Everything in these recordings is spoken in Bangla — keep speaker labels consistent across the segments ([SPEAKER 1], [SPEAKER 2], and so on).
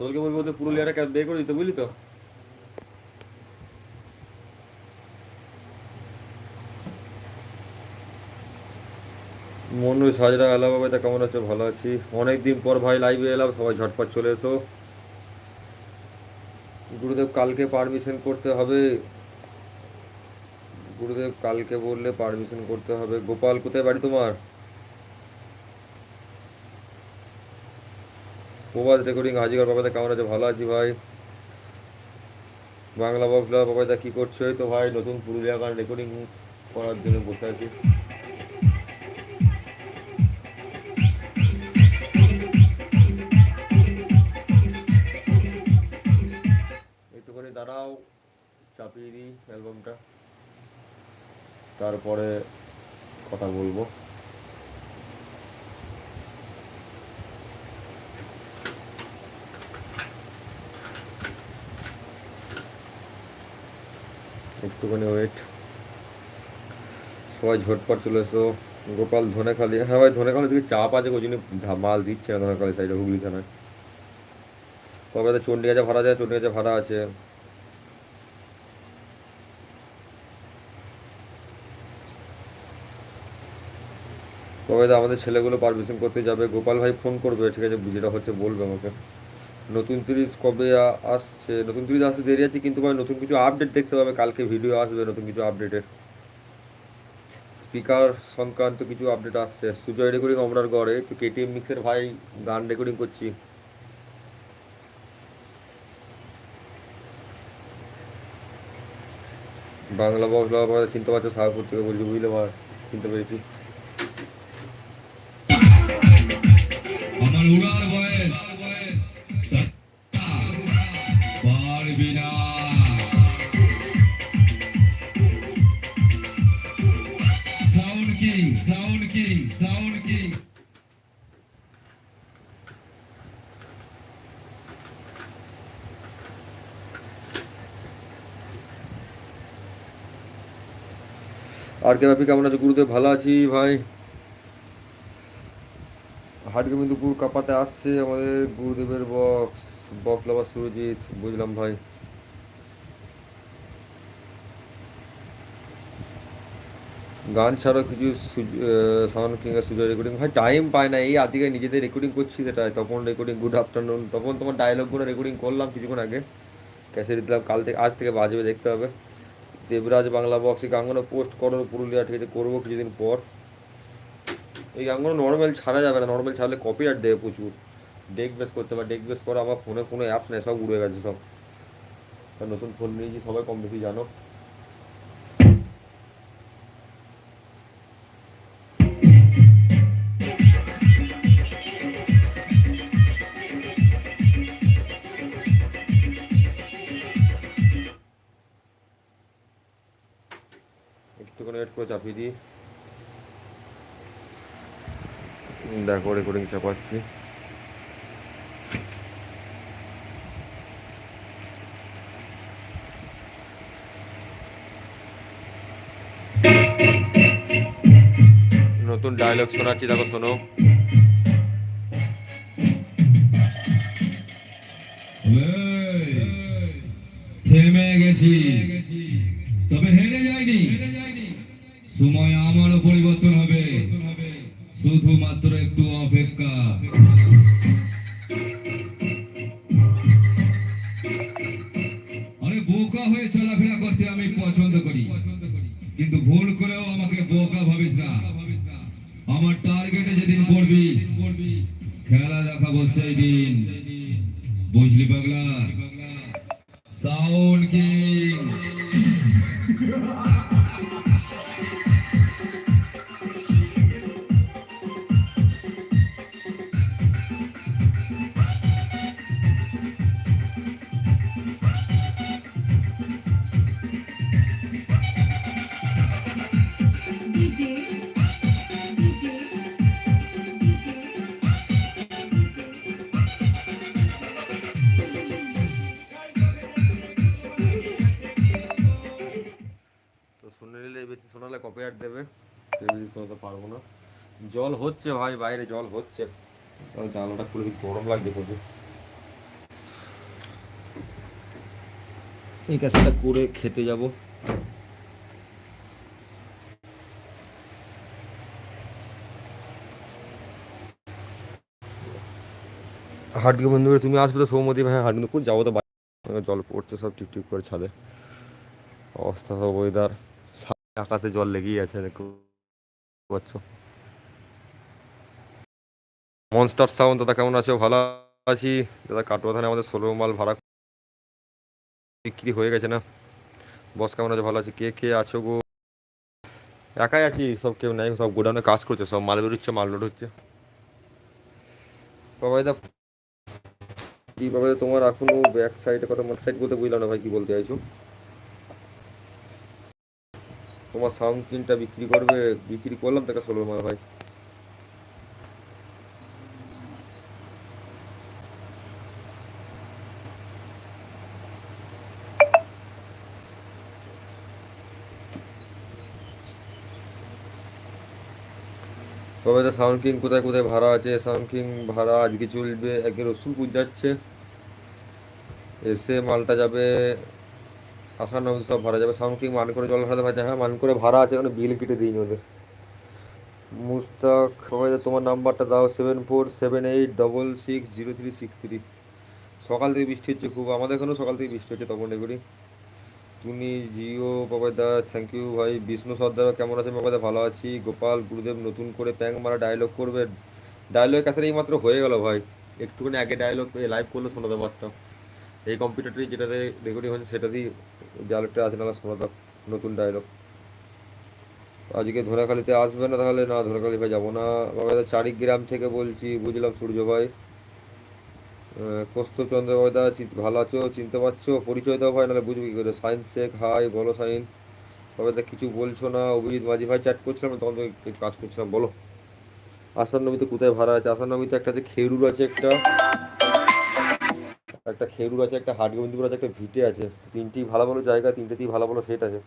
[SPEAKER 1] সোলকে বলবি ওদের পুরুলিয়াটা বের করে দিতে বুঝলি তো? মনু সাজরা আলা বাবা তা কেমন আছো? ভালো আছি। অনেকদিন পর ভাই লাইভে এলাম, সবাই ঝটপট চলে এসো। গুরুদেব কালকে পারমিশন করতে হবে। গুরুদেব কালকে বললে পারমিশন করতে হবে। গোপাল, কোথায় বাড়ি তোমার? প্রবাদ রেকর্ডিং হাজিগর বাবাদা কেমন আছে? ভালো আছি ভাই। বাংলা বক্স বাবাদা কি করছ? তো ভাই, নতুন পুরুলিয়া গান রেকর্ডিং করার জন্য বসে আছি। একটুখানি দাঁড়াও, চাপিয়ে দিই অ্যালবামটা। তারপরে কথা বলব। একটুখানি ওয়েট সবাই ঝটপট চলে এসো। গোপাল ধনেখালি হ্যাঁ ভাই ধনেখালি দিকে চাপ আছে ওই জন্য মাল দিচ্ছে না ধনেখালি সাইডে হুগলি থানায় তবে তো চণ্ডীগাছা ভাড়া যায়? চণ্ডীগাছা ভাড়া আছে। তবে আমাদের ছেলেগুলো পারমিশন করতে যাবে? গোপাল ভাই ফোন করবে, ঠিক আছে, যেটা হচ্ছে বলবে আমাকে। নতুন তিরিশ কবে আসছে? নতুন তিরিশ আসতে দেরি আছে, কিন্তু ভাই নতুন কিছু আপডেট দেখতে পাবে কালকে ভিডিও আসবে নতুন কিছু আপডেটের স্পিকার সংক্রান্ত কিছু আপডেট আসছে। সুজয় রেকর্ডিং অমরার গড়ে একটু কেটিএম মিক্সের ভাই গান রেকর্ডিং করছি। বাংলা বক্স বাবা চিনতে পারছ সাহাপুর থেকে বলছি, বুঝলে ভাই? চিনতে পেরেছি
[SPEAKER 2] আমার
[SPEAKER 1] আর কে বাপি কেমন আছে গুরুদেব ভালো আছি ভাই। হাটগেমি দুপুর কাপাতে আসছে আমাদের গুরুদেবের বক্স বক্স লাভার সুরজিৎ, বুঝলাম ভাই। গান ছাড়াও কিছু সাউন্ড কিংবা সুযোগ রেকর্ডিং ভাই টাইম পায় না, এই আদিকে নিজেদের রেকর্ডিং করছি সেটা তখন রেকর্ডিং গুড আফটারনুন তখন তোমার ডায়লগগুলো রেকর্ডিং করলাম কিছুক্ষণ আগে। ক্যাসে দিলাম, কাল থেকে আজ থেকে বাজবে, দেখতে হবে। দেবরাজ বাংলা বক্স এই গানগুলো পোস্ট করো পুরুলিয়া ঠিক আছে করব কিছুদিন পর। এই গানগুলো নর্মাল ছাড়া যাবে না নর্মাল ছাড়লে কপি আর দেবে প্রচুর। ডেক বেস করতে পারে ডেক বেস করে আমার ফোনে কোনো অ্যাপস নেই, সব উড়ে গেছে সব। নতুন ফোন নিয়েছি, সবাই কম বেশি জানো। চাপিয়ে দিই দেখো রেকর্ডিং চাপাচ্ছি। নতুন ডায়লগ শোনাচ্ছি দেখো শোনো।
[SPEAKER 2] শুধুমাত্র একটু অপেক্ষা
[SPEAKER 1] জল হচ্ছে ভাই বাইরে জল হচ্ছে। জানলাটা খুলে গরম লাগছে প্রচুর। এই ক্যাসেটটা করে খেতে যাব। হাটগু বন্ধু তুমি আসবে তো সৌমতি ভাই হাটগু কোন যাব তো বাইরে। জল পড়ছে সব টিপ টিপ করে ছাদে। অবস্থা সব ওয়েদার আকাশে জল লেগেই আছে দেখো পাচ্ছ। মনস্টার সাউন্ড দাদা কেমন আছো? ভালো আছি। দাদা কাটোয়া থানে আমাদের ষোলো মাল ভাড়া বিক্রি হয়ে গেছে না? বস কেমন আছে? ভালো আছে? কে কে আছো গো? একাই আছি, সব কেউ নাই, সব গোডাউনে কাজ করছে, সব মাল বেরোচ্ছে, মাল লোড হচ্ছে। দা, কি তোমার এখনও ব্যাক সাইডে কথা মাল সাইড বলতে বুঝলাম না ভাই, কি বলতে চাইছো? তোমার সাউন্ড কিনটা বিক্রি করবে, বিক্রি করলাম, তাকে ষোলো মাল ভাই। তবে তো সাউন্ড কিং কোথায় কোথায় ভাড়া আছে, সাউন্ড কিং ভাড়া আজকে চলবে, একে রসুলপুর যাচ্ছে এসে মালটা যাবে, আসার নবী সব ভাড়া যাবে। সাউন্ড কিং মান করে জল ভাড়া ভাড়া হ্যাঁ মান করে ভাড়া আছে ওখানে বিল কেটে দিই ওদের। মুস্তাক, সবাই তোমার নাম্বারটা দাও seven four seven eight double six zero three six three সকাল থেকে বৃষ্টি হচ্ছে খুব, আমাদের এখানেও সকাল থেকে বৃষ্টি হচ্ছে তপন এগুলি তুমি জিও বাবাদা থ্যাংক ইউ ভাই। বিষ্ণু সর্দার, কেমন আছে বাবাদা ভালো আছি। গোপাল, গুরুদেব, নতুন করে প্যাং মারা ডায়লগ করবে। ডায়লগ কাছে এই মাত্র হয়ে গেল ভাই। একটুখানি আগে ডায়লগ লাইভ করলে শোনাতে পারতাম এই কম্পিউটারটি যেটাতে রেকর্ডিং হচ্ছে সেটাতেই ডায়লগটা আছে না শোনাতাম নতুন ডায়লগ আজকে ধনেখালিতে আসবে না তাহলে? না ধনেখালি ভাই যাব না। বাবাদা চারিগ্রাম থেকে বলছি, বুঝলাম সূর্য ভাই। কৌস্তব চন্দ্র বয়দা ভালো আছো চিনতে পারছ পরিচয় দাও ভাই, নাহলে বুঝবি কি করে? সাইন্স শেখ, হাই, বলো সাইন তবে তা কিছু বলছো না, অভিজিৎ মাঝি ভাই চ্যাট করছিলাম তখন তো কাজ করছিলাম, বলো। আসার নবীতে কোথায় ভাড়া আছে? আসার নবীতে একটা আছে খেরুর আছে একটা একটা খেরুর আছে, একটা হাটগোবিন্দপুর আছে, একটা ভিটে আছে। তিনটি ভালো ভালো জায়গা, তিনটেতেই ভালো ভালো সেট আছে।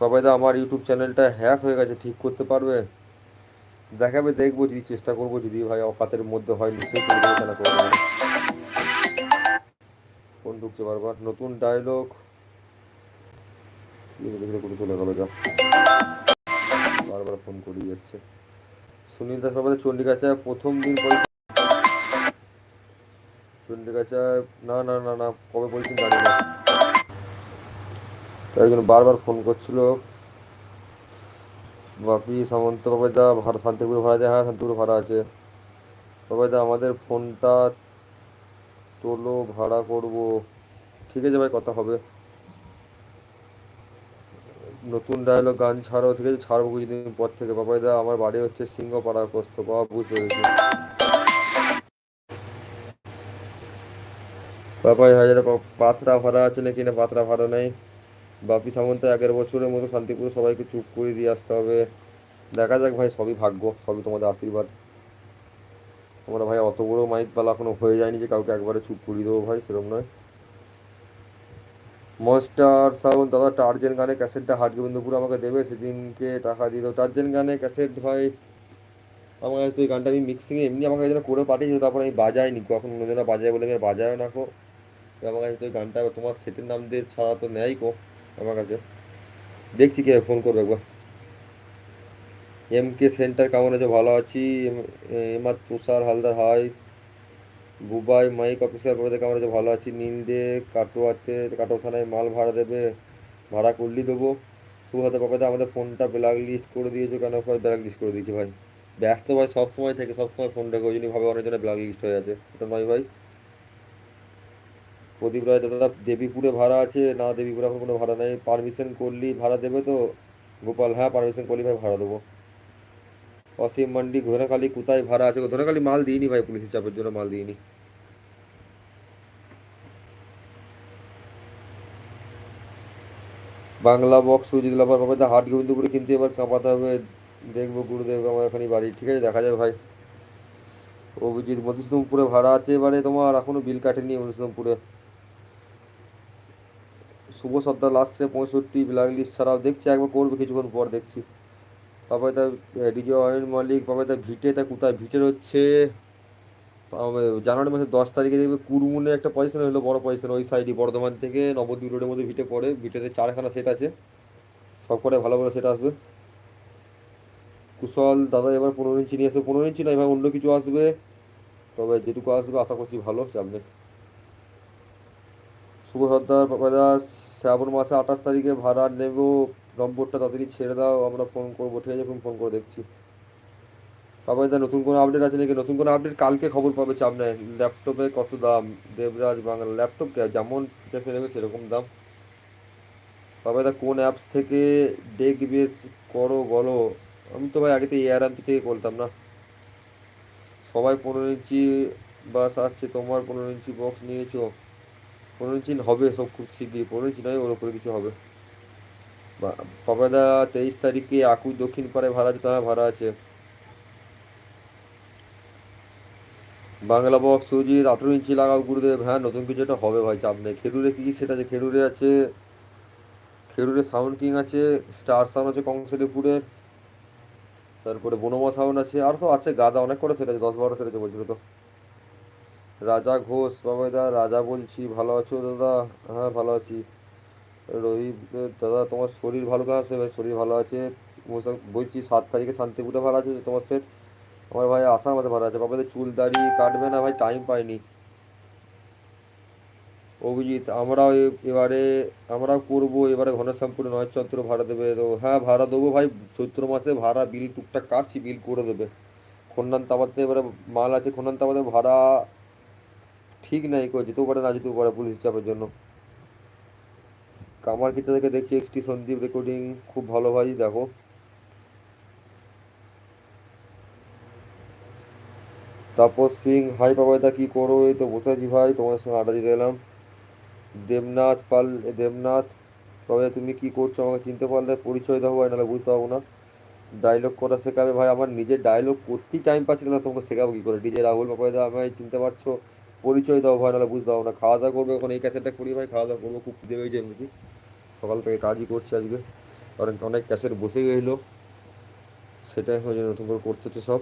[SPEAKER 1] বাবাইদা আমার ইউটিউব চ্যানেলটা হ্যাক হয়ে গেছে, ঠিক করতে পারবে? দেখাবে দেখব, যদি চেষ্টা করব, যদি ভাই অকাতের মধ্যে হয়, নিশ্চয়ই করে করব। ফোন ঢুকছে বারবার? নতুন ডায়লগ করে চলে গেল যা বারবার ফোন করেই যাচ্ছে। সুনীল দাস বাবা চণ্ডীগাছা, প্রথম দিন চণ্ডীগাছা, না না না না, কবে বলছেন জানি না। তাই একজন বারবার ফোন করছিল। বাপি, সামন্ত, বাবাইদা ভাড়া শান্তিপুরে ভাড়া আছে হ্যাঁ শান্তিপুরে ভাড়া আছে। বাবাইদা, আমাদের ফোনটা তোলো, ভাড়া করব। ঠিক আছে ভাই, কথা হবে। নতুন ডায়লগ গান ছাড়ো, ঠিক আছে, ছাড়বো কিছুদিন পর থেকে। বাবাইদা, আমার বাড়ি হচ্ছে সিংহপাড়া কোস্ত বাবা, বুঝতে পেরেছি। বাবাই, হাজারে পাত্রা ভাড়া আছে নাকি না? পাত্রা ভাড়া নেই। বাপি সামন্ত আগের বছরের মতো শান্তিপুরে সবাইকে চুপ করে দিয়ে আসতে হবে। দেখা যাক ভাই, সবই ভাগ্য, সবই তোমাদের আশীর্বাদ। তোমরা ভাই, অত বড় মাইক পালা এখনও হয়ে যায়নি যে কাউকে একবারে চুপ করিয়ে দেবো ভাই, সেরকম নয়। মনস্টার সাউন্ড, দাদা টার্জেন গানে ক্যাসেটটা হাট গোবিন্দপুর আমাকে দেবে, সেদিনকে টাকা দিয়ে দেবো। টার্জেন গানে ক্যাসেট ভাই, আমার কাছে তো এই গানটা আমি মিক্সিংয়ে এমনি আমার কাছে যেন করে পাঠিয়েছিল, তারপর আমি বাজাইনি। কখন অন্যজনা বাজায় বলে আমি বাজায় না কো আমার কাছে তো এই গানটা তোমার সেটের নাম দিয়ে ছাড়া তো নেয় কো আমার কাছে। দেখছি কে ফোন করবে একবার। এম কে সেন্টার কেমন আছে? ভালো আছি। এম- এমার Tushar Haldar, hi. Bubai mike officer বলে কেমন আছে? ভালো আছি। নীলদে কাটোয়াতে, কাটোয়া থানায় মাল ভাড়া দেবে। ভাড়া করলি দেবো। সুহাতে পাপাতে আমাদের ফোনটা ব্ল্যাক লিস্ট করে দিয়েছ কেন? ভাই ব্ল্যাক লিস্ট করে দিয়েছে ভাই। ব্যস্ত ভাই, সবসময় থেকে, সবসময় ফোনটাকে ওই জন্যই ভাবে অনেকজনের ব্ল্যাক লিস্ট হয়ে আছে। সেটা নয় ভাই। প্রদীপ রায়, দাদা দেবীপুরে ভাড়া আছে। না, দেবীপুরে এখন কোনো ভাড়া নেই। পারমিশন করলি ভাড়া দেবে তো? গোপাল হ্যাঁ পারমিশন করলি ভাই, ভাড়া দেবো। অসীম মান্ডি, ধনেখালি কোথায় ভাড়া আছে? ধনেখালি মাল দিইনি ভাই, পুলিশের চাপের জন্য মাল দিইনি। বাংলা বক্স সুজিত লাভার বাবা হাট গোবিন্দপুরে কিন্তু এবার কাঁপাতে হবে। দেখব গুরুদেব আমার এখানে বাড়ি। ঠিক আছে, দেখা যাবে ভাই। অভিজিৎ মধুসূদনপুরে ভাড়া আছে এবারে তোমার। এখনও বিল কাটেনি মধুসূদনপুরে। শুভ সপ্তাহ লাস্টে পঁয়ষট্টি ব্ল্যাক লিস্ট ছাড়াও দেখছি, একবার করবে কিছুক্ষণ পর দেখছি। তারপরে তার ডিজে অয়ন মল্লিক তারপরে তার ভিটে তা কোথায় ভিটের হচ্ছে? জানুয়ারি মাসের দশ তারিখে দেখবে কুরমুনে একটা পজিশন হলো, বড় পজিশন ওই সাইডে বর্ধমান থেকে নবদ্বীপ রোডের মধ্যে ভিটে পড়ে, ভিটেতে চারখানা সেট আছে। সব করে ভালো ভালো সেট আসবে। কুশল, দাদা এবার পনেরো ইঞ্চি নিয়ে আসবে, পনেরো ইঞ্চি না, এবার অন্য কিছু আসবে। তবে যেটুকু আসবে, আশা করছি ভালো নেই শুভ সর্দার পাপাদাস শ্রাবণ মাসে আঠাশ তারিখে ভাড়া নেব, নম্বরটা তাড়াতাড়ি ছেড়ে দাও, আমরা ফোন করব, ঠিক আছে? এখন ফোন করে দেখছি। পাপাদা নতুন কোনো আপডেট আছে নাকি? নতুন কোনো আপডেট কালকে খবর পাবে চাপ নেই ল্যাপটপে কত দাম? দেবরাজ বাংলা ল্যাপটপ যেমন ফিচার্সে নেবে সেরকম দাম। পাপাদা কোন অ্যাপস থেকে ডেক বেস করো, বলো? আমি তো ভাই আগে তো এয়ার এমপি থেকে করতাম না। সবাই পনেরো ইঞ্চি বাস আছে, তোমার পনেরো ইঞ্চি বক্স নিয়েছো। পনেরো ইঞ্চি হবে সব খুব শিগগিরই পনেরো ইঞ্চি নয়, ওর উপরে কিছু হবে। পাপাদা তেইশ তারিখে আকুই দক্ষিণ পাড়ে ভাড়া আছে তাহলে ভাড়া আছে। বাংলা বক্স সুজিত আঠেরো ইঞ্চি লাগাও, গুরুদেব। হ্যাঁ নতুন কিছু একটা হবে ভাই, চাপ নেই। খেরুরে কী সেটা আছে? খেরুরে আছে খেরুরে সাউন্ড কিং আছে, স্টার সাউন্ড আছে কংসেলিপুরের তারপরে বনমা সাউন্ড আছে, আর সব আছে, গাদা অনেক করে সেটা আছে, দশ বারো সেটা বলছিল তো। রাজা ঘোষ, বাবাইদা, রাজা বলছি, ভালো আছো দাদা? হ্যাঁ ভালো আছি। রোহিত, দাদা, তোমার শরীর ভালো আছে? ভাই, শরীর ভালো আছে। বলছি সাত তারিখে শান্তিপুরে ভালো আছে? তোমার সেট আমার ভাই আসার মধ্যে ভালো আছে। বাবাদের চুল দাড়ি কাটবে না ভাই? টাইম পাইনি। অভিজিৎ, আমরাও এবারে, আমরাও করব। এবারে ঘনশ্যামপুরে নয় চন্দ্র ভাড়া দেবে। তো হ্যাঁ ভাড়া দেবো ভাই। চৈত্র মাসে ভাড়া বিল টুকটাক কাটছি বিল করে দেবে। খন্ডান তাবাতে এবারে মাল আছে। খন্ডান তাবাতে ভাড়া ঠিক নাই কেউ যেতেও পারে, না যেতেও পারে পুলিশ চাপের জন্য। কামার কিতা থেকে দেখছি এক্সটি সন্দীপ রেকর্ডিং খুব ভালো ভাই, দেখো। তাপস সিং, হাই বাবাইদা, কি করো? এই তো বসে আছি ভাই তোমার সঙ্গে আড্ডা দিতে এলাম। দেবনাথ পাল দেবনাথ, তবে তুমি কি করছ আমাকে চিনতে পারলে? পরিচয় দাও ভাই, নাহলে বুঝতে পারব না। ডায়লগ করা শেখাবে ভাই, আমার নিজের ডায়লগ করতেই টাইম পাচ্ছি না, তোমাকে শেখাবো কি করে? ডিজে রাহুল বাবাইদা, আমায় চিনতে পারছ? পরিচয় দাও ভাই, নাহলে বুঝতে পারব না। খাওয়া দাওয়া করব এখন, এই ক্যাসেটটা করি ভাই খাওয়া দাওয়া করব, খুব খিদে হয়েছে এমনিতে সকাল থেকে কাজই করছি আজকে। কারণ অনেক ক্যাসেট বসে গেছিল সেটাই হয়ে নতুন করে করতে হচ্ছে সব।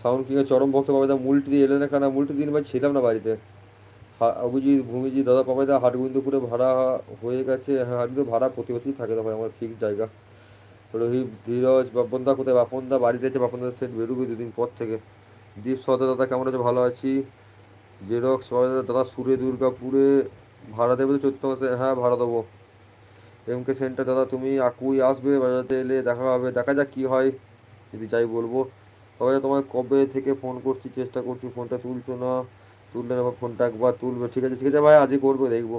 [SPEAKER 1] সাউন্ড কিংয়ে চরম ভক্ত পাবে মুলটি দিয়ে এলে না কেন মুলটি দিন ভাই ছিলাম না বাড়িতে। অভিজিৎ ভূমিজি দাদা পাবে দা হাটগোবিন্দপুরে ভাড়া হয়ে গেছে। হ্যাঁ হাটগোবিন্দ ভাড়া প্রতি বছরই থাকে ভাই, আমার ফিক্স জায়গা। রোহিত, ধীরজ, বাপনদা কোথায়? বাপনদা বাড়িতে আছে, বাপনদার সেট বেরোবে দুদিন পর থেকে। দীপ সদা দাদা, কেমন আছে? ভালো আছি। জেরক্স দাদা, সুরে দুর্গাপুরে ভাড়া দেবে তো চৈত্র মাসে। হ্যাঁ ভাড়া দেবো। এম কে সেন্টার দাদা, তুমি আকুই আসবে বাজাতে এলে দেখা হবে। দেখা যাক কী হয়, যদি যাই বলব। তবে তোমার কবে থেকে ফোন করছি, চেষ্টা করছি ফোনটা তুলছো না? তুললে না ফোনটা একবার তুলবে। ঠিক আছে ঠিক আছে, ভাই, আজই করবে, দেখব।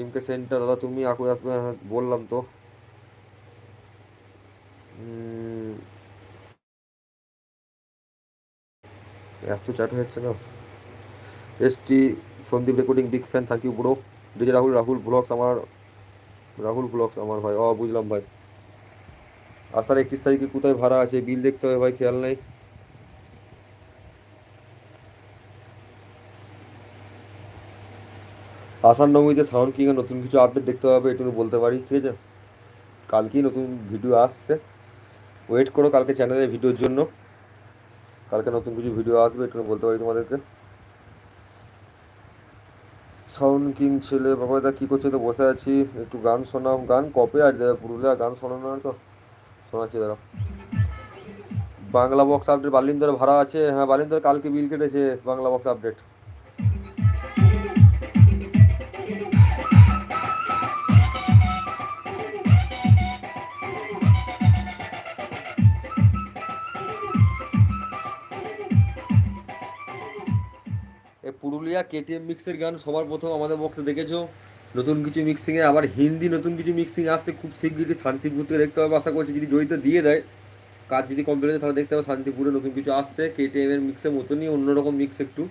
[SPEAKER 1] এম কে সেন্টার দাদা, তুমি আকুই আসবে হ্যাঁ বললাম তো। এত চ্যাট হচ্ছে না। S T Sandeep recording big fan thank you bro DJ Rahul Rahul blogs আমার, রাহুল ব্লগস আমার ভাই। ও বুঝলাম ভাই। আসার একত্রিশ তারিখে কোথায় ভাড়া আছে? বিল দেখতে হবে ভাই, খেয়াল নেই। আসার নবমীতে সাউন্ড কিংয়ে নতুন কিছু আপডেট দেখতে হবে এটুকু বলতে পারি, ঠিক আছে? কালকেই নতুন ভিডিও আসছে। ওয়েট করো কালকে চ্যানেলে ভিডিওর জন্য। কালকে নতুন কিছু ভিডিও আসবে একটু বলতে পারি তোমাদেরকে? সাউন্ড কিং ছেলে বাবা দা কী করছে তো বসে আছি? একটু গান শোনাও, গান কপে আর দেবে পুরুলিয়া গান শোনানো না তো? শোনাচ্ছি দাঁড়া বাংলা বক্স আপডেট বালিন্দরে ভাড়া আছে। হ্যাঁ বালিন্দর কালকে বিল কেটেছে বাংলা বক্স আপডেট কেটিএম মিক্সের গান সবার প্রথম আমাদের বক্সে দেখেছ। নতুন কিছু মিক্সিংয়ে আবার হিন্দি নতুন কিছু মিক্সিং আসছে, খুব শিগগিরই শান্তিপুর থেকে দেখতে হবে। আশা করছি যদি জয়িতা দিয়ে দেয়, কাজ যদি কমপ্লিট হয় তাহলে দেখতে হবে শান্তিপুরে নতুন কিছু আসছে। কেটিএম এর মিক্সের মতনই অন্যরকম মিক্স একটু।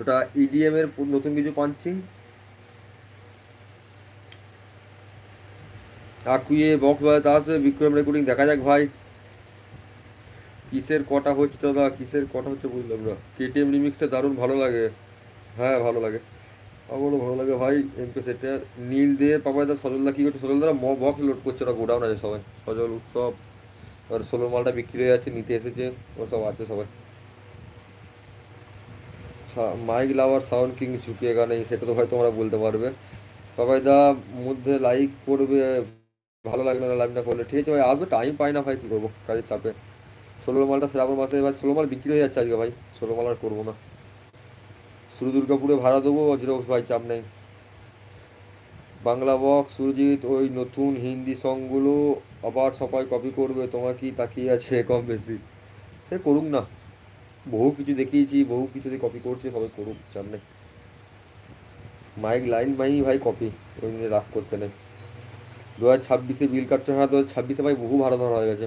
[SPEAKER 1] ওটা ইডিএম এর নতুন কিছু পাঞ্চিং আকুইয়ে বক্স বাজাতে আসবে বিক্রম রেকর্ডিং দেখা যাক ভাই। কিসের কটা হচ্ছে দাদা, কিসের কটা হচ্ছে বুঝলাম না। কেটিএম রিমিক্সটা দারুণ ভালো লাগে। হ্যাঁ ভালো লাগে। আমারও ভালো লাগে ভাই, এমকে সেটার নীল দিয়ে পাপাইদা সজলদা কী করছে? সজলদা বক্স লোড করছে, ওরা গোডাউন আছে সবাই। সজল, উৎসব আর ষোলো মালটা বিক্রি হয়ে যাচ্ছে, নিতে এসেছে, ওর সব আছে সবাই। মাইক লাভার সাউন্ড কিং ঝুঁকিয়ে গানে সেটা তো হয়তো তোমরা বলতে পারবে। পাপাইদা মধ্যে লাইক করবে, ভালো লাগবে না লাইভটা করলে। ঠিক আছে ভাই, আসবে টাইম পাই না ভাই, কী করব, কাজের চাপে। ষোলো মালটা শ্রাবণ মাসে এবার ষোলো মাল বিক্রি হয়ে যাচ্ছে আজকে ভাই, ষোলো মাল আর করব না। শুধু দুর্গাপুরে ভাড়া দেবো অজরক্স ভাই চাপ নেই। বাংলা বক্স সুরজিৎ, ওই নতুন হিন্দি সংগুলো আবার সবাই কপি করবে, তোমার কি তাকিয়ে আছে কম বেশি? সে করুক না। বহু কিছু দেখিয়েছি, বহু কিছু কপি করছে, সবাই করুক, চাপ নেই। মাইক লাইন মাই ভাই কপি ওই নিয়ে রাগ করতে নেই। দু হাজার ছাব্বিশে বিল কাটছে হ্যাঁ দু হাজার ছাব্বিশে ভাই বহু ভাড়া ধরা হয়ে গেছে।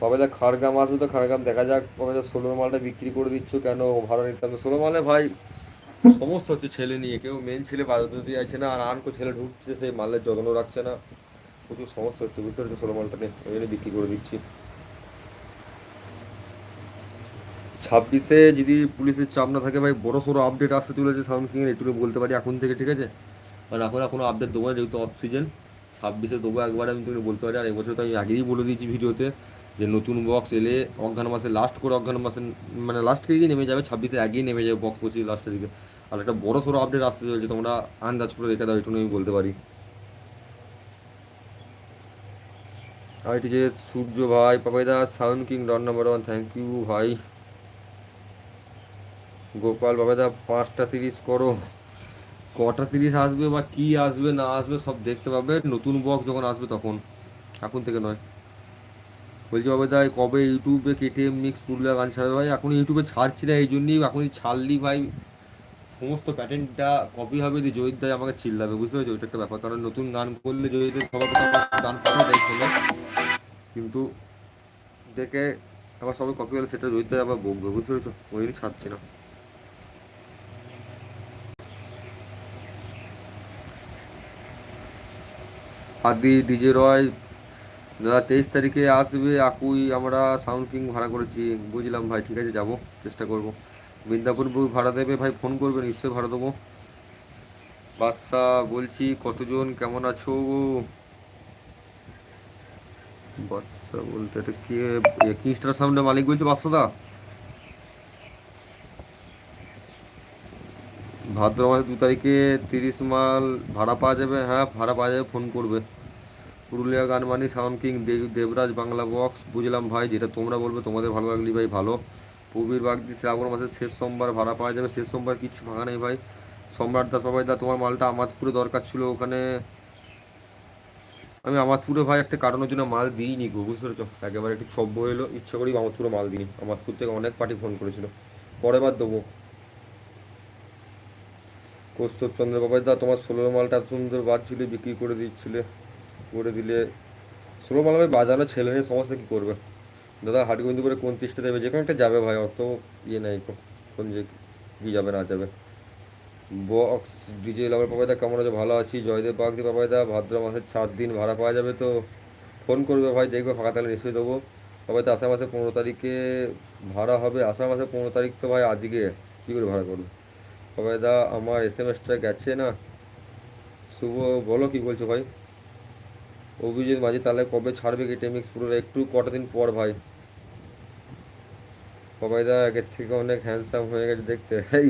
[SPEAKER 1] কবে দেখ খাড়গ্রাম আসবে তো খাড়গ্রাম দেখা যাক কবে দেখ ষোলো মালটা বিক্রি করে দিচ্ছ কেন, ভাড়া নিতে হবে। ষোলো মালে ভাই সমস্যা হচ্ছে ছেলে নিয়ে, কেউ মেন ছেলে বাজার দিতে যাচ্ছে না, আর আনকো ছেলে ঢুকছে, সেই মালের যত্ন রাখছে না। প্রচুর সমস্যা হচ্ছে, বুঝতে পারছ? ষোলো মালটা নিয়ে, ওই জন্য বিক্রি করে দিচ্ছি। ছাব্বিশে যদি পুলিশের চাপ না থাকে ভাই, বড় সড়ো আপডেট আসতে চলেছে সাউন্ড কিং একটু বলতে পারি এখন থেকে, ঠিক আছে? কারণ এখন কোনো আপডেট দেবো না, যেহেতু অফ সিজন ছাব্বিশে দেবো একবার, আমি তুমি বলতে পারি, আর এবছর তো আমি আগেই বলে দিয়েছি ভিডিওতে। যে নতুন বক্স এলে অজ্ঞান মাসে লাস্ট করে অজ্ঞান মাসে মানে লাস্ট দিকে নেমে যাবে, ছাব্বিশে আগেই নেমে যাবে বক্স পঁচিশ লাস্টের দিকে। আর একটা বড় সড়ো আপডেট আসতে চলেছে, তোমরা আন্দাজ করে রেখে দাও একটু আমি বলতে পারি। আর এটি যে সূর্য ভাই পাপাইদা sound king Don number one thank you ভাই। গোপাল বাবাদা পাঁচটা তিরিশ করো। কটা তিরিশ আসবে বা কি আসবে, না আসবে, সব দেখতে পাবে। নতুন বক্স যখন আসবে তখন, এখন থেকে নয়। বলছি, বাবা বাবাদা কবে ইউটিউবে কেটিএম মিক্স পুরুলিয়া গান ছাড়বে ভাই? এখন ইউটিউবে ছাড়ছি না এই জন্যই এখন ছাড়লি ভাই। সমস্ত প্যাটার্নটা কপি হবে দিয়ে জয়িত দায় আমাকে চিল্লাবে, বুঝতে পেরেছ? ওইটা একটা ব্যাপার, কারণ নতুন গান করলে জয়িত সবার গান পাঠিয়ে দেয় শোনে কিন্তু দেখে আবার সবাই কপি হলে সেটা জয়িত দায় আবার বকবে, বুঝতে পেরেছ? ওই জন্য ছাড়ছি না। আদি, ডিজে রয় দাদা, তেইশ তারিখে আসবে আকুই, আমরা সাউন্ড কিং ভাড়া করেছি। বুঝলাম ভাই, ঠিক আছে, যাব, চেষ্টা করব। বৃন্দাবন ভাড়া দেবে ভাই, ফোন করবে নিশ্চয়ই ভাড়া দেবো। বাদশা বলছি, কতজন, কেমন আছো? বাদশা বলতে, এটা কে কিংস্টার সাউন্ডের মালিক বলছে বাদশাদা ভাদ্র মাসের দু তারিখে তিরিশ মাল ভাড়া পাওয়া যাবে হ্যাঁ ভাড়া পাওয়া যাবে, ফোন করবে। পুরুলিয়া গান মানি সাউন্ড কিং, দেব- দেবরাজ, বাংলা বক্স, বুঝলাম ভাই, যেটা তোমরা বলবে তোমাদের ভালো লাগলি ভাই, ভালো। প্রবীর বাগদি, শ্রাবণ মাসের শেষ সোমবার ভাড়া পাওয়া যাবে, শেষ সোমবার কিচ্ছু ভাঙা নেই ভাই। সম্রাট দাস বাবাই দা তোমার মালটা আমাদপুরে দরকার ছিল ওখানে। আমি আমাদপুরে ভাই একটা কারণের জন্য মাল দিইনি গো বুঝতে পেরেছ একেবারে একটু ছব্য এলো ইচ্ছা করি আমাদপুরে মাল দিইনি। আমাদপুর থেকে অনেক পার্টি ফোন করেছিল। পরের বার দেবো। কৌস্তব চন্দ্র বাবাই দা তোমার ষোলো মালটা সুন্দর বাজছিল বিক্রি করে দিচ্ছিলে। করে দিলে। মাল ভাই বাজারে ছেলে নিয়ে সমস্যা কী করবে? দাদা, হাটগোবিন্দপুরে কোন তিরিশটা দেবে? যে কোনো একটা যাবে ভাই, অত ইয়ে নেই কোন যে কি যাবে, না যাবে। বক্স, ডিজে লাভার পাপাইদা কেমন আছে? ভালো আছি। জয়দেব বাগদি পাপাইদা, ভাদ্র মাসের চার দিন, ভাড়া পাওয়া যাবে তো? ফোন করবে ভাই, দেখবে ফাঁকা তাহলে নিশ্চয়ই দেবো। পাপাইদা আষাঢ় মাসে পনেরো তারিখে ভাড়া হবে। আষাঢ় মাসে পনেরো তারিখ তো ভাই আজকে। কী করে ভাড়া করবে? পাপাইদা, আমার এস এম এসটা গেছে না? শুভ, বলো কী বলছো ভাই? অভিজিৎ মাঝি, তাহলে কবে ছাড়বে কি টেমিক্স পুরো একটু কটা দিন পর ভাই। পাপাইদা আগের থেকে অনেক হ্যান্ডসাম হয়ে গেছে দেখতে। এই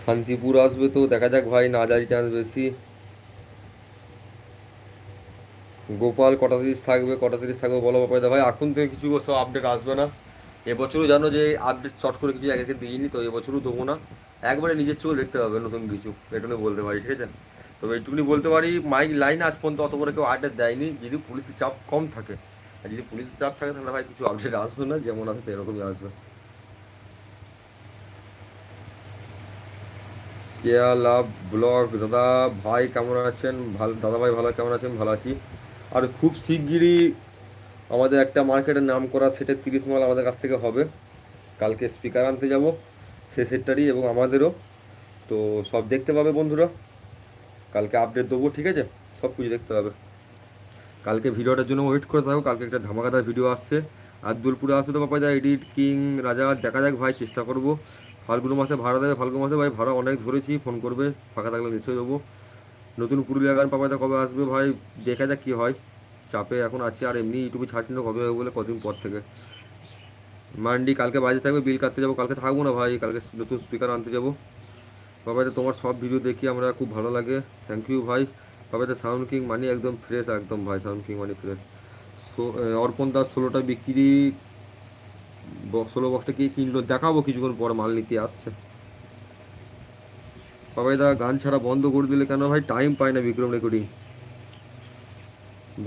[SPEAKER 1] শান্তিপুর আসবে তো, দেখা যাক ভাই, না যারি চান্স বেশি। গোপাল, কটা তিরিশ থাকবে, কটা তিরিশ থাকবে বলো বাপাইদা ভাই। এখন থেকে কিছু সব আপডেট আসবে না। এবছরও জানো যে আপডেট শর্ট করে কিছু আগে দিইনি, তো এবছরও দেবো না। একবারে নিজের চোখে দেখতে হবে নতুন কিছু। এটুকুনি বলতে পারি, ঠিক আছে? তবে এইটুকুনি বলতে পারি, মাইক লাইন আজ পর্যন্ত অত বড় কেউ আপডেট দেয়নি। যদি পুলিশের চাপ কম থাকে, আর যদি পুলিশের চাপ থাকে, তাহলে ভাই কিছু আপডেট আসবে না, যেমন আসবে এরকমই আসবে। কেয়া লাভ ব্লগ দাদা ভাই কেমন আছেন? ভালো, দাদা ভাই ভালো, কেমন আছেন? ভালো আছি। আর খুব শিগগিরই আমাদের একটা মার্কেটের নাম করা সেটের তিরিশ মাল আমাদের কাছ থেকে হবে। কালকে স্পিকার আনতে যাব। সে সেটটারই এবং আমাদেরও। তো সব দেখতে পাবে বন্ধুরা। কালকে আপডেট দেবো, ঠিক আছে? সব কিছু দেখতে পাবে। কালকে ভিডিওটার জন্য ওয়েট করে থাকো। কালকে একটা ধামাকাদার ভিডিও আসছে। আর দুলপুরে আসবে তো পাপাইদা এডিট কিং রাজা, দেখা যাক ভাই, চেষ্টা করব। ফাল্গুন মাসে ভাড়া দেবে। ফাল্গুন মাসে ভাই ভাড়া অনেক ধরেছি ফোন করবে, ফাঁকা থাকলে নিশ্চয়ই দেবো। নতুন পুরুলিয়া গান পাপাইদা কবে আসবে ভাই? দেখা যাক কী হয়। চাপে এখন আছে, আর এমনি ইউটিউবে ছাড়ছি না, কবে হবে বলে কদিন পর থেকে। মান্ডি, কালকে বাজে থাকবে, বিল কাটতে যাব, কালকে থাকব না ভাই? কালকে নতুন স্পিকার আনতে যাব। বাবাইদা তোমার সব ভিডিও দেখি আমরা, খুব ভালো লাগে। থ্যাংক ইউ ভাই। বাবাইদা সাউন্ড কিং মানি একদম ফ্রেশ একদম ভাই sound king money fresh so Arpan Das ষোলোটা বিক্রি ষোলো বক্সটা কে কিনলো, দেখাবো কিছুক্ষণ পর মাল নিতে আসছে। বাবাইদা গান ছাড়া বন্ধ করে দিলে কেন ভাই? টাইম পায় না বিক্রম রেকর্ডিং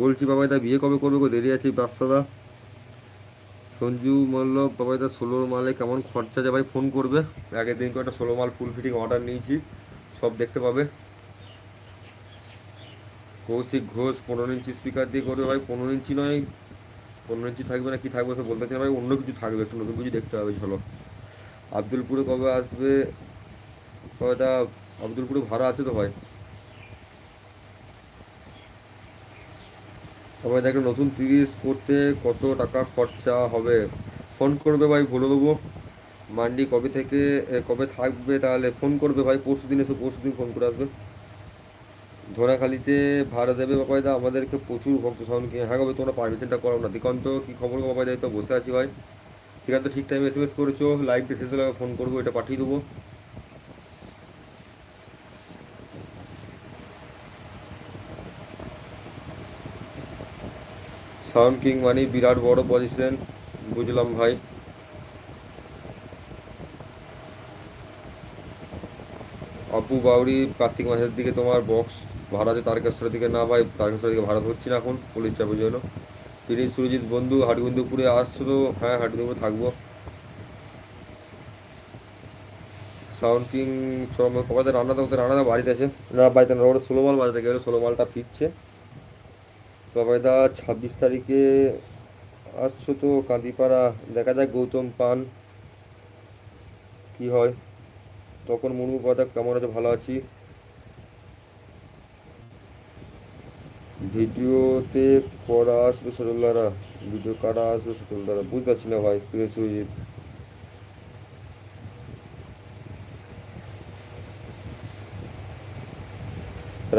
[SPEAKER 1] বলছি বাবাইদা বিয়ে কবে করবে গো? দেরি আছে বাচ্চাদা সঞ্জু মল্ল বাবাইদা ষোলোর মালে কেমন খরচা ভাই? ফোন করবে। আগের দিন একটা ষোলো মাল ফুল ফিটিং অর্ডার নিয়েছি। সব দেখতে পাবে। কৌশিক ঘোষ, পনেরো ইঞ্চি স্পিকার দিয়ে করবে ভাই। পনেরো ইঞ্চি নয়, পনেরো ইঞ্চি থাকবে না, কি থাকবে সে বলতে চাই ভাই। অন্য কিছু থাকবে, একটু নতুন কিছু দেখতে হবে, চলো। আব্দুলপুরে কবে আসবে? কয়টা? আব্দুলপুরে ভাড়া আছে তো ভাই? সবাই দেখো নতুন তিরিশ করতে কত টাকা খরচা হবে। ফোন করবে ভাই, বলে দেবো। মান্ডি কবে থেকে কবে থাকবে তাহলে ফোন করবে ভাই, পরশু দিন এসে পরশু দিন ফোন করে আসবে। ধরাখালিতে ভাড়া দেবে বাবাইদা, আমাদেরকে প্রচুর ভক্ত সাউন্ড কিনে হ্যাঁ কবে তোমরা পারমিশনটা করাও না। দিকান্ত কি খবর বাবাইদা? এই তো বসে আছি ভাই। দিকান্ত ঠিক টাইমে এস এম এস করেছ লাইভটা শেষ হলে ফোন করব, এটা পাঠিয়ে দেবো। সাউন্ড কিং মানে বিরাট বড় পজিশন বুঝলাম ভাই। অপু বাউরি কার্তিক মাসের দিকে তোমার বক্স ভাড়া আছে তারকেশ্বরের দিকে, না ভাই, তারকেশ্বরের দিকে ভাড়া ধরছি না এখন পুলিশ চাপের জন্য। তিনি সুরজিৎ বন্ধু হাটগুন্দুপুরে আসছো তো? হ্যাঁ হাটগুন্দুপুরে থাকব। সাউন্ড কিং সব কবাতে রান্না তো রান্না বাড়িতে আছে? না বাড়িতে না, ওটা ষোলো মাল বাজাতে গেলে ষোলো মালটা ফিরছে। বাবাইদা ছাব্বিশ তারিখে আসছো তো কাঁদিপাড়া। দেখা যাক গৌতম পান কি হয়। তখন মুর্মু পাদা কেমন আছে? ভালো আছি। ভিডিওতে করা আসবে সরলদারা ভিডিও কারা আসবে সরলদারা বুঝতে পারছি না ভাই, প্রিয় সুজিত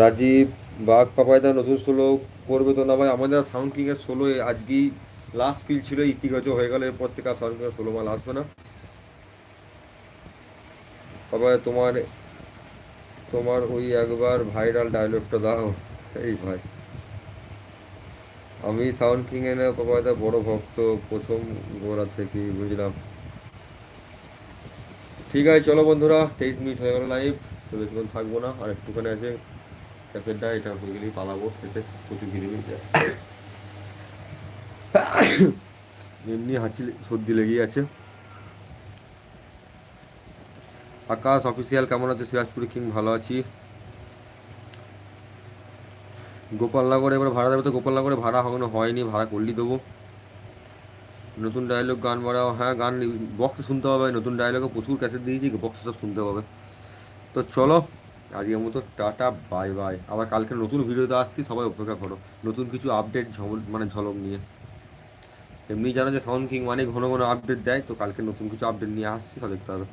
[SPEAKER 1] রাজীব বাঘ পাপায়দা নতুন ষোলো করবে তো না ভাই? আমাদের সাউন্ড কিংয়ের ষোলো আজকেই লাস্ট ফিল ছিল ইতিগত হয়ে গেল। এরপর থেকে আর সাউন্ড কিংয়ের ষোলো মাল আসবে না। বাবা তোমার তোমার ওই একবার ভাইরাল ডায়লগটা দাও। এই ভাই। আমি সাউন্ড কিং এর পাপায়দা বড় ভক্ত। প্রথম গোড়া থেকে বুঝলাম। ঠিক আছে, চলো বন্ধুরা। তেইশ মিনিট হয়ে গেল লাইভ তো বেশিক্ষণ থাকব না। আর একটুখানি আছে। ক্যাসেটটা, এটা হয়ে গেলেই পালাবো। এতে প্রচুর মিলছে এমনি হাঁচি, সর্দি লেগেই আছে। আকাশ অফিসিয়াল কেমন আছে? সিরাজপুরি কিং ভালো আছি। গোপালনগরে, এবার ভাড়া দেবে তো গোপালনগরে ভাড়া এখনও হয়নি, ভাড়া করলেই দেবো। নতুন ডায়লগ গান বাড়াও। হ্যাঁ গান বক্স শুনতে হবে। নতুন ডায়লগে প্রচুর ক্যাসেট দিয়েছি বক্স সব শুনতে হবে। তো চলো আজকের মতো টাটা বাই বাই আবার কালকে নতুন ভিডিওতে আসছি, সবাই অপেক্ষা করো। নতুন কিছু আপডেট মানে ঝলক নিয়ে। এমনি জানো যে সাউন্ড কিং মানে ঘন ঘন আপডেট দেয়, তো কালকে নতুন কিছু আপডেট নিয়ে আসছি সব দেখতে হবে